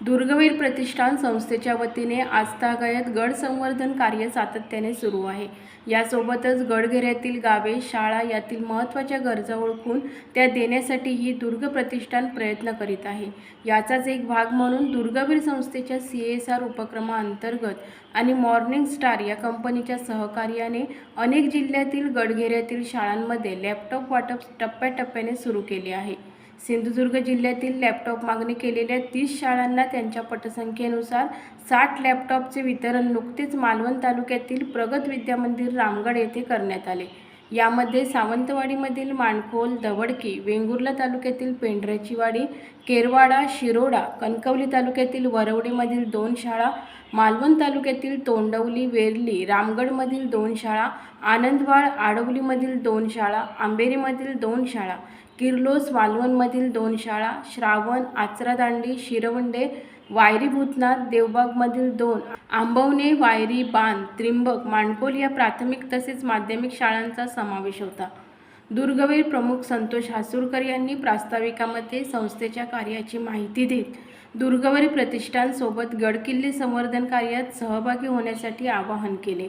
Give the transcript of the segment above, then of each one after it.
दुर्गवीर प्रतिष्ठान संस्थेच्या वतीने आस्थागायत गड संवर्धन कार्य सातत्याने सुरू आहे. यासोबतच गडघेऱ्यातील गावे शाळा यातील महत्त्वाच्या गरजा ओळखून त्या देण्यासाठीही दुर्ग प्रतिष्ठान प्रयत्न करीत आहे. याचाच एक भाग म्हणून दुर्गवीर संस्थेच्या सी एस आर उपक्रमाअंतर्गत आणि मॉर्निंग स्टार या कंपनीच्या सहकार्याने अनेक जिल्ह्यातील गडघेऱ्यातील शाळांमध्ये लॅपटॉप वाटप टप्प्याटप्प्याने सुरू केले आहे. सिंधुदुर्ग जिल्ह्यातील लॅपटॉप मागणी केलेल्या तीस शाळांना त्यांच्या पटसंख्येनुसार साठ लॅपटॉपचे वितरण नुकतेच मालवण तालुक्यातील प्रगत विद्यामंदिर रामगड येथे करण्यात आले. यामध्ये सावंतवाडीमधील माणकोल दवडकी वेंगुर्ला तालुक्यातील पेंढऱ्याचीवाडी केरवाडा शिरोडा कणकवली तालुक्यातील वरवडीमधील दोन शाळा मालवण तालुक्यातील तोंडवली वेरली रामगडमधील दोन शाळा आनंदवाड आडवलीमधील दोन शाळा आंबेरीमधील दोन शाळा. किर्लोस वालवणमधील दोन शाळा श्रावण आचरादांडी शिरवंडे वायरी भूतनाथ देवबागमधील दोन आंबवणे वायरी बांध त्रिंबक माणकोल या प्राथमिक तसेच माध्यमिक शाळांचा समावेश होता. दुर्गवीर प्रमुख संतोष हासूरकर यांनी प्रास्ताविकामध्ये संस्थेच्या कार्याची माहिती देत दुर्गवरी प्रतिष्ठानसोबत गडकिल्ले संवर्धन कार्यात सहभागी होण्यासाठी आवाहन केले.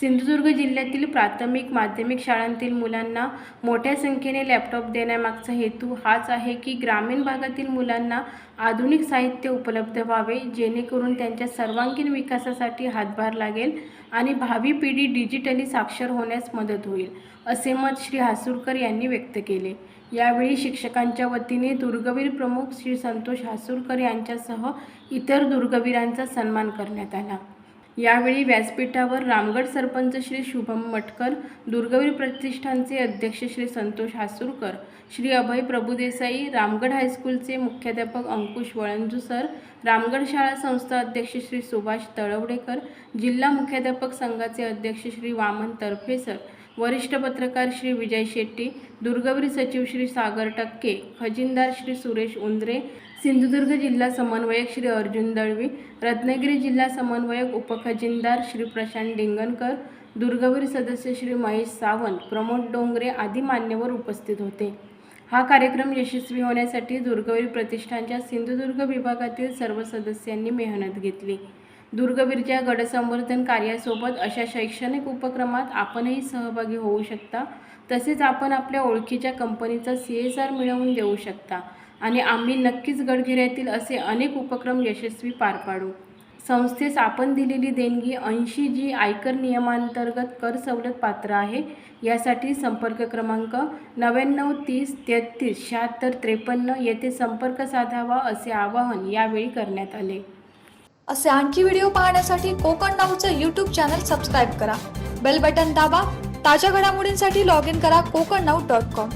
सिंधुदुर्ग जिल्ह्यातील प्राथमिक माध्यमिक शाळांतील मुलांना मोठ्या संख्येने लॅपटॉप देण्यामागचा हेतू हाच आहे की ग्रामीण भागातील मुलांना आधुनिक साहित्य उपलब्ध व्हावे जेणेकरून त्यांच्या सर्वांगीण विकासासाठी हातभार लागेल आणि भावी पिढी डिजिटली साक्षर होण्यास मदत होईल असे मत श्री हासूरकर यांनी व्यक्त केले. यावेळी शिक्षकांच्या वतीने दुर्गवीर प्रमुख श्री संतोष हासूरकर यांच्यासह इतर दुर्गवीरांचा सन्मान करण्यात आला. यावेळी व्यासपीठावर रामगड सरपंच श्री शुभम मटकर दुर्गवीर प्रतिष्ठानचे अध्यक्ष श्री संतोष हासूरकर श्री अभय प्रभुदेसाई रामगड हायस्कूलचे मुख्याध्यापक अंकुश वळंजू सर रामगड शाळा संस्था अध्यक्ष श्री सुभाष तळवडेकर जिल्हा मुख्याध्यापक संघाचे अध्यक्ष श्री वामन तर्फे सर वरिष्ठ पत्रकार श्री विजय शेट्टी दुर्गवीर सचिव श्री सागर टक्के खजिनदार श्री सुरेश उंद्रे सिंधुदुर्ग जिल्हा समन्वयक श्री अर्जुन दळवी रत्नागिरी जिल्हा समन्वयक उपखजिनदार श्री प्रशांत डिंगणकर दुर्गवीर सदस्य श्री महेश सावंत प्रमोद डोंगरे आदी मान्यवर उपस्थित होते. हा कार्यक्रम यशस्वी होण्यासाठी दुर्गवीर प्रतिष्ठानच्या सिंधुदुर्ग विभागातील सर्व सदस्यांनी मेहनत घेतली. दुर्गवीरच्या गडसंवर्धन कार्यासोबत अशा शैक्षणिक उपक्रमात आपणही सहभागी होऊ शकता तसेच आपण आपल्या ओळखीच्या कंपनीचा सी एस आर मिळवून देऊ शकता. आणि आम्ही नक्कीच गडघेऱ्यातील असे अनेक उपक्रम यशस्वी पार पाडू. संस्थेस आपण दिलेली देणगी ऐंशी जी आयकर नियमांतर्गत कर सवलत पात्र आहे यासाठी संपर्क क्रमांक नव्याण्णव तीस तेहतीस शहात्तर त्रेपन्न येथे संपर्क साधावा असे आवाहन यावेळी करण्यात आले. असे आणखी व्हिडिओ पाहण्यासाठी कोकण नाऊचं यूट्यूब चॅनल सबस्क्राईब करा. बेल बटन दाबा. ताज्या घडामोडींसाठी लॉग इन करा कोकण नाऊ डॉट कॉम